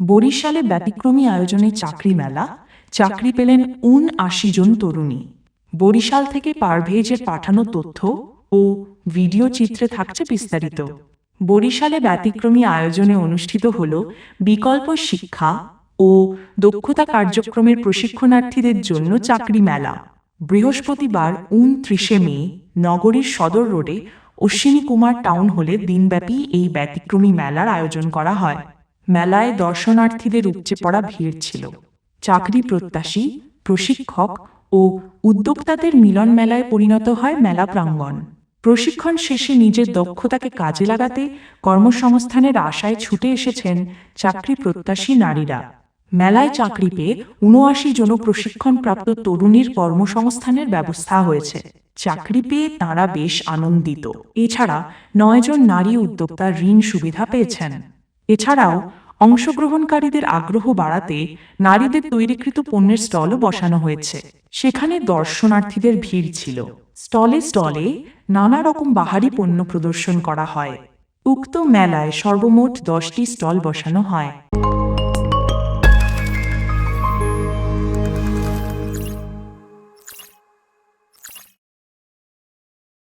বরিশালে ব্যতিক্রমী আয়োজনে চাকরি মেলা, চাকরি পেলেন উন আশি জন তরুণী। বরিশাল থেকে পারভেজের পাঠানো তথ্য ও ভিডিও চিত্রে থাকছে বিস্তারিত। বরিশালে ব্যতিক্রমী আয়োজনে অনুষ্ঠিত হল বিকল্প শিক্ষা ও দক্ষতা কার্যক্রমের প্রশিক্ষণার্থীদের জন্য চাকরি মেলা। বৃহস্পতিবার উনত্রিশে মে নগরীর সদর রোডে অশ্বিনী কুমার টাউন হলে দিনব্যাপী এই ব্যতিক্রমী মেলার আয়োজন করা হয়। মেলায় দর্শনার্থীদের উপচে পড়া ভিড় ছিল। চাকরি প্রত্যাশী, প্রশিক্ষক ও উদ্যোক্তাদের মিলন মেলায় পরিণত হয় মেলা প্রাঙ্গণ। প্রশিক্ষণ শেষে নিজের দক্ষতাকে কাজে লাগাতে কর্মসংস্থানের আশায় ছুটে এসেছেন চাকরি প্রত্যাশী নারীরা। মেলায় চাকরি পেয়ে উনআশি জন প্রশিক্ষণপ্রাপ্ত তরুণীর কর্মসংস্থানের ব্যবস্থা হয়েছে। চাকরি পেয়ে তাঁরা বেশ আনন্দিত। এছাড়া নয়জন নারী উদ্যোক্তা ঋণ সুবিধা পেয়েছেন। এছাড়াও অংশগ্রহণকারীদের আগ্রহ বাড়াতে নারীদের তৈরিকৃত পণ্যের স্টলও বসানো হয়েছে। সেখানে দর্শনার্থীদের ভিড় ছিল। স্টলে স্টলে নানা রকম বাহারি পণ্য প্রদর্শন করা হয়। উক্ত মেলায় সর্বমোট দশটি স্টল বসানো হয়।